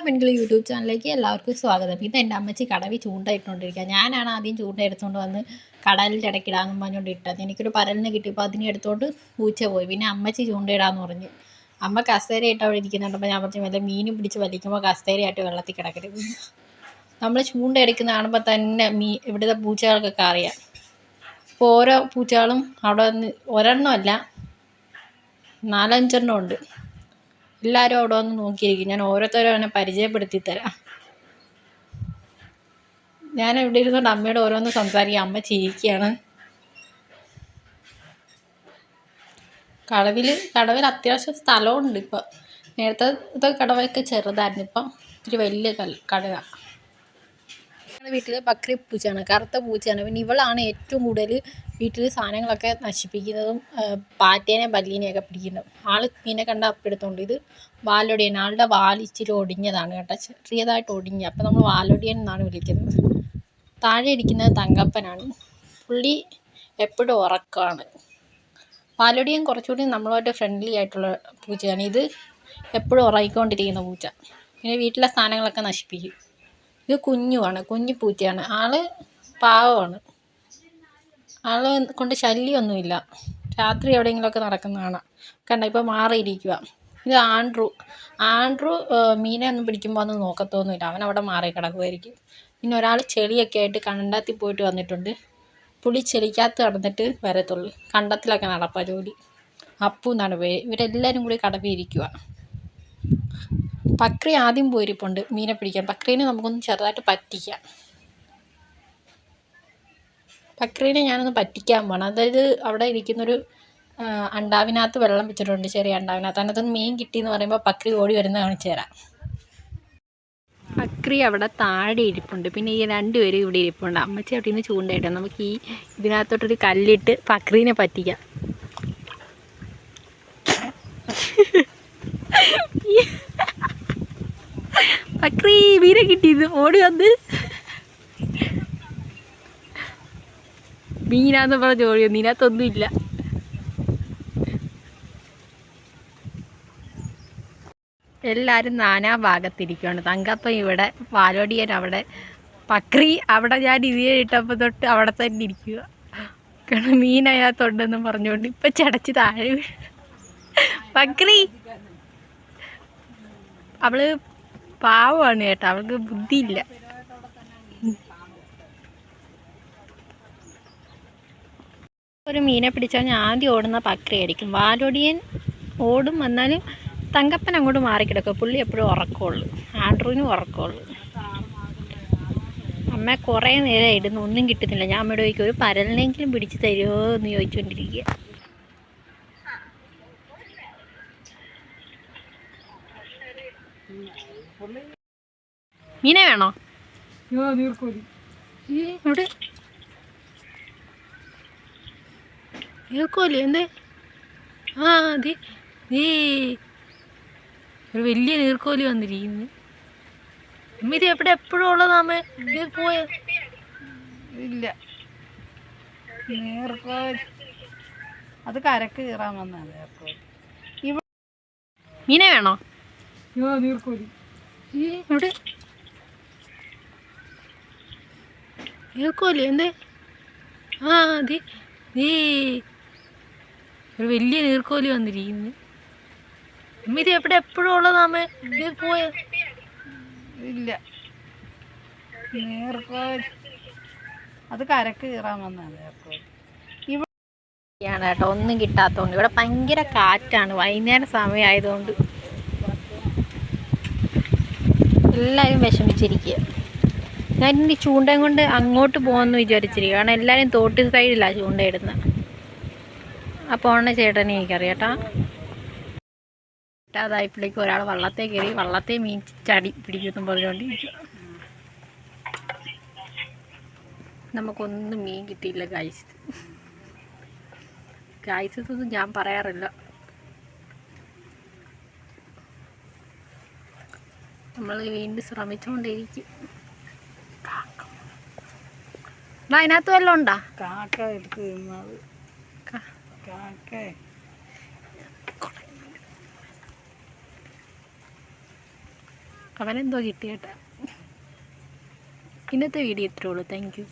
Hello പെൺകിളി YouTube ചാനലിലേക്ക് എല്ലാവർക്കും സ്വാഗതം. ഇത് എന്റെ അമ്മച്ചി കടവി ചൂണ്ട ഇട്ടുകൊണ്ടിരിക്കുക ഞാനാണ് ആദ്യം ചൂണ്ട എടുത്തുകൊണ്ട് വന്ന് കടലിന്റെ ഇടയ്ക്കിടാന്ന് പറഞ്ഞുകൊണ്ട് ഇട്ടത് എനിക്കൊരു പരലിന് കിട്ടിയപ്പോൾ അതിനെ എടുത്തുകൊണ്ട് പൂച്ച പോയി. പിന്നെ അമ്മച്ചി ചൂണ്ടയിടാന്ന് പറഞ്ഞു. അമ്മ കസേരയിട്ട് അവിടെ ഇരിക്കുന്നുണ്ടപ്പോൾ ഞാൻ പറഞ്ഞു വല്ല മീനും പിടിച്ച് വലിക്കുമ്പോൾ കസേരയായിട്ട് വെള്ളത്തിൽ കിടക്കരുത്. നമ്മൾ ചൂണ്ട എടുക്കുന്ന കാണുമ്പോൾ തന്നെ മീ ഇവിടുത്തെ പൂച്ചകൾക്കൊക്കെ അറിയാം. അപ്പോൾ ഓരോ പൂച്ചകളും അവിടെ ഒരെണ്ണമല്ല നാലഞ്ചെണ്ണം ഉണ്ട്. എല്ലാവരും അവിടെ വന്ന് നോക്കിയിരിക്കും. ഞാൻ ഓരോരുത്തരും അവനെ പരിചയപ്പെടുത്തി തരാം. ഞാൻ ഇവിടെ ഇരുന്നുകൊണ്ട് അമ്മയോട് ഓരോന്ന് സംസാരിക്കുക അമ്മ ചിരിക്കുകയാണ്. കടവിൽ കടവിൽ അത്യാവശ്യം സ്ഥലമുണ്ട് ഇപ്പം. നേരത്തെ കടവൊക്കെ ചെറുതായിരുന്നു. ഇപ്പം ഇത്തിരി വലിയ കടവാണ് കടവ ഞങ്ങളുടെ വീട്ടിൽ ബക്രി പൂച്ചയാണ് കറുത്ത പൂച്ചയാണ്. പിന്നെ ഇവളാണ് ഏറ്റവും കൂടുതൽ വീട്ടിൽ സാധനങ്ങളൊക്കെ നശിപ്പിക്കുന്നതും പാറ്റേനെ പല്ലീനെയൊക്കെ പിടിക്കുന്നതും. ആൾ മീനെ കണ്ട അപ്പെടുത്തോണ്ട് ഇത് വാലൊടിയൻ ആളുടെ വാലിച്ചിരി ഒടിഞ്ഞതാണ് കേട്ടോ. ചെറിയതായിട്ട് ഒടിഞ്ഞ. അപ്പം നമ്മൾ വാലൊടിയൻ എന്നാണ് വിളിക്കുന്നത്. താഴെ ഇരിക്കുന്നത് തങ്കപ്പനാണ്. പുള്ളി എപ്പോഴും ഉറക്കമാണ് വാലൊടിയൻ കുറച്ചുകൂടി നമ്മളുമായിട്ട് ഫ്രണ്ട്ലി ആയിട്ടുള്ള പൂച്ചയാണ്. ഇത് എപ്പോഴും ഉറങ്ങിക്കൊണ്ടിരിക്കുന്ന പൂച്ച. പിന്നെ വീട്ടിലെ സാധനങ്ങളൊക്കെ നശിപ്പിക്കും. ഇത് കുഞ്ഞുമാണ് കുഞ്ഞു പൂച്ചയാണ് ആൾ പാവമാണ്. ആളെ കൊണ്ട് ശല്യമൊന്നുമില്ല രാത്രി എവിടെയെങ്കിലുമൊക്കെ നടക്കുന്ന കാണാം കണ്ട ഇപ്പോൾ മാറിയിരിക്കുക ഇത് ആൻഡ്രു. ആൻഡ്രു മീനെ ഒന്നും പിടിക്കുമ്പോൾ ഒന്നും നോക്കത്തൊന്നുമില്ല. അവൻ അവിടെ മാറി കിടക്കുമായിരിക്കും പിന്നെ ഒരാൾ ചെളിയൊക്കെ ആയിട്ട് കണ്ടത്തിൽ പോയിട്ട് വന്നിട്ടുണ്ട്. പുളി ചെളിക്കകത്ത് കടന്നിട്ട് വരത്തുള്ളൂ. കണ്ടത്തിലൊക്കെ നടപ്പാ ജോലി. അപ്പു എന്നാണ് പേര്. ഇവരെല്ലാവരും കൂടി കടവിയിരിക്കുക പക്രി ആദ്യം പോയിരിപ്പുണ്ട് മീനെ പിടിക്കാൻ. പക്രീനെ നമുക്കൊന്ന് ചെറുതായിട്ട് പറ്റിക്കാം. പക്രീനെ ഞാനൊന്ന് പറ്റിക്കാൻ പോകണം അതായത് അവിടെ ഇരിക്കുന്നൊരു അണ്ടാവിനകത്ത് വെള്ളം വെച്ചിട്ടുണ്ട് ചെറിയ അണ്ടാവിനകത്ത്. അതിനകത്ത് മീൻ കിട്ടിയെന്ന് പറയുമ്പോൾ പക്രി ഓടി വരുന്ന കാണിച്ചു തരാം. പക്രി അവിടെ താഴെ ഇരിപ്പുണ്ട്. പിന്നെ ഈ രണ്ടുപേരും ഇവിടെ ഇരിപ്പുണ്ട്. അമ്മച്ചി അവിടെ നിന്ന് ചൂണ്ടായിട്ട് നമുക്ക് ഈ ഇതിനകത്തോട്ടൊരു കല്ലിട്ട് പക്രീനെ പറ്റിക്കാം. പക്രി മീനെ കിട്ടിയത്. ഓടി വന്ന്. മീനാന്ന് പറഞ്ഞ് ഓടി വന്നു. ഇതിനകത്തൊന്നുമില്ല എല്ലാവരും നാനാ ഭാഗത്തിരിക്കുകയാണ് തങ്കപ്പൻ ഇവിടെ പാലോടിയൻ അവിടെ പക്രി അവിടെ ഞാൻ ഇതിയെ ഇട്ടപ്പോൾ തൊട്ട് അവിടെ തന്നെ ഇരിക്കുക കാരണം മീൻ അതിനകത്തുണ്ടെന്ന് പറഞ്ഞുകൊണ്ട് ഇപ്പം ചടച്ച് താഴെ. പക്രി. അവൾ പാവമാണ് കേട്ടോ അവൾക്ക് ബുദ്ധിയില്ല. ഒരു മീനെ പിടിച്ചാൽ ഞാൻ ആദ്യം ഓടുന്ന പക്രിയായിരിക്കും. വാലൊടിയൻ ഓടും എന്നാലും തങ്കപ്പൻ അങ്ങോട്ട് മാറിക്കിടക്കും. പുള്ളി എപ്പോഴും ഉറക്കമുള്ളൂ. ആൻഡ്രൂവിനും ഉറക്കമുള്ളൂ. അമ്മ കുറേ നേരം ഇടുന്നു ഒന്നും കിട്ടുന്നില്ല. ഞാൻ അമ്മയോട് ചോദിക്കും ഒരു പരലിനെങ്കിലും പിടിച്ച് തരുമോ എന്ന് ചോദിച്ചുകൊണ്ടിരിക്കുക. മീനെ വേണോ? ഇവിടെ നീർക്കോലി. എന്ത്? ആ അതെ. ഏ ഒരു വലിയ നീർക്കോലി വന്നിരിക്കുന്നു. അമ്മ ഇത് എവിടെ എപ്പോഴും ഉള്ളതാമ ഇത് പോയ ഇല്ല. നീർക്കോലി. അത് കരക്ക് കയറാൻ വന്നാണ് നീർക്കോലി. മീനെ വേണോ? നീർക്കോലി. ഏ, ഇവിടെ. നീർക്കോലി എന്ത്? ആ അതെ നീ ഒരു വലിയ നീർക്കോലി വന്നിരിക്കുന്നു. അമ്മ ഇത് എവിടെ എപ്പോഴും ഉള്ളതാമേ ഇത് പോയ ഇല്ല. നീർക്കോലി. അത് കരക്ക് കയറാൻ വന്നതാണ് നീർക്കോലി. ാണ് കേട്ടോ ഒന്നും കിട്ടാത്തതുകൊണ്ട്. ഇവിടെ ഭയങ്കര കാറ്റാണ്. വൈകുന്നേരം സമയമായതുകൊണ്ട്. എല്ലാവരും വിഷമിച്ചിരിക്കുക. ഞാൻ ഇനി ചൂണ്ടയും കൊണ്ട് അങ്ങോട്ട് പോകാമെന്ന് വിചാരിച്ചിരിക്കുക കാരണം എല്ലാവരും തോട്ടി സൈഡിലാണ് ചൂണ്ടയിടുന്നത് അപ്പോൾ ആണ് ചേട്ടനെ എനിക്കറിയാം കേട്ടാ അതായപ്പോഴേക്കും ഒരാൾ വള്ളത്തെ കയറി വള്ളത്തെ മീൻ ചടി പിടിക്കുമെന്നും പറഞ്ഞുകൊണ്ടിരിക്കുക. നമുക്കൊന്നും മീൻ കിട്ടിയില്ല കായ്ച്ചത് കായ്ച്ചതൊന്നും ഞാൻ പറയാറില്ല. നമ്മൾ വീണ്ടും ശ്രമിച്ചുകൊണ്ടിരിക്കും. അതിനകത്ത് വല്ലതും ഉണ്ടാ? കാക്ക എടുത്ത് തിന്നത് കാക്ക. അവനെന്തോ കിട്ടിയേട്ടാ. ഇന്നത്തെ വീഡിയോ ഇത്രേ ഉള്ളൂ. Thank you